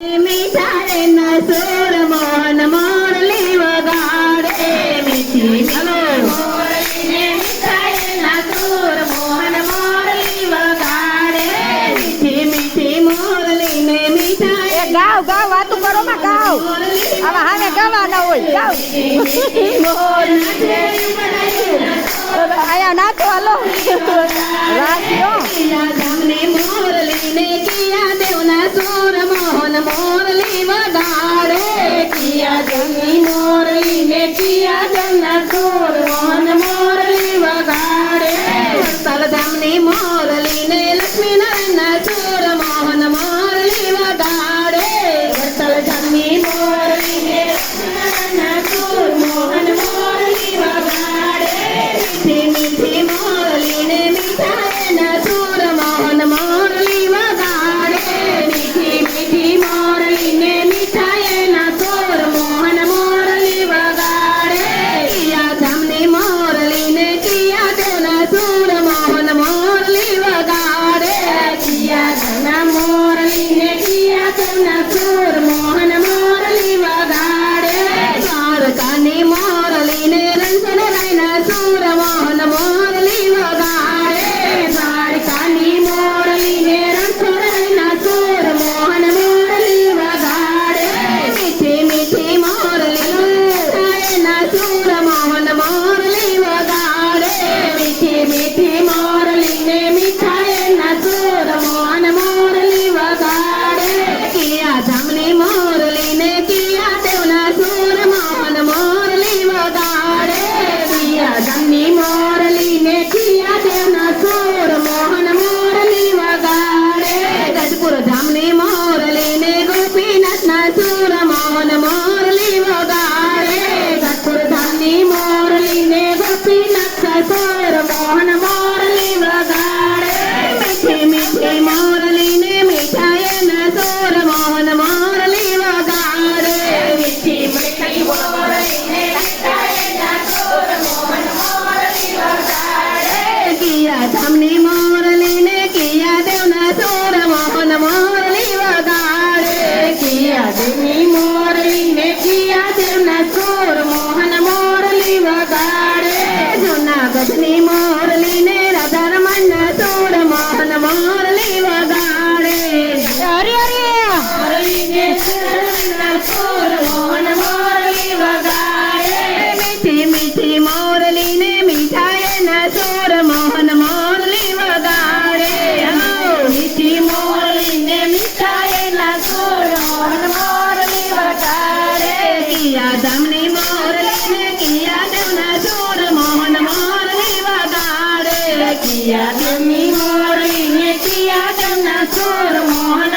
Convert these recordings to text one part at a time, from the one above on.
મીઠારે મોરલી વગાડે મીઠી હલો મોરલી ને મીઠાએ ગાવ ગાવ વાતો કરો માં ગાવ આવા હાને ગાવાના હોય ગાવ આયા નાચો હાલો રાખ્યો મોરલી ને કિયા દેવના સુર મોર દાડે પિયા જમી મોરલી ને પિયા જમના છોર મોન મોરલી વગાડે. સલધામની મોરલી Tá, Padre Nemo. કિયા તમને મોર લઈને કિયા તેમના ચોર મોહન મોર લેવા ગાડે કિયા તેમની મોર લઈને કિયા મોહન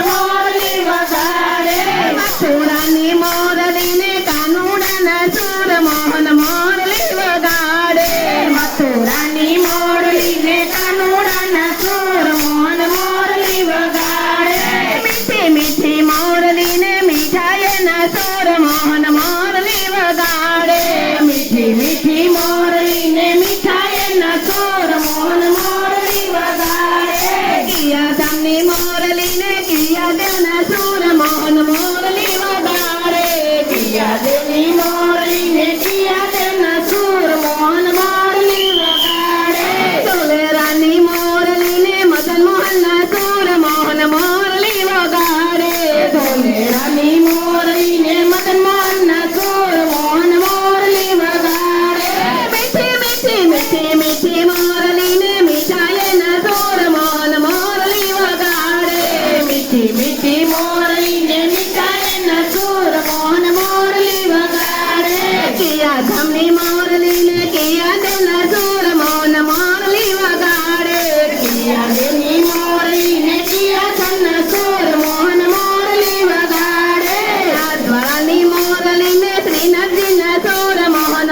ದಿನ ದಿನ ಸೋರ ಮೋಹನ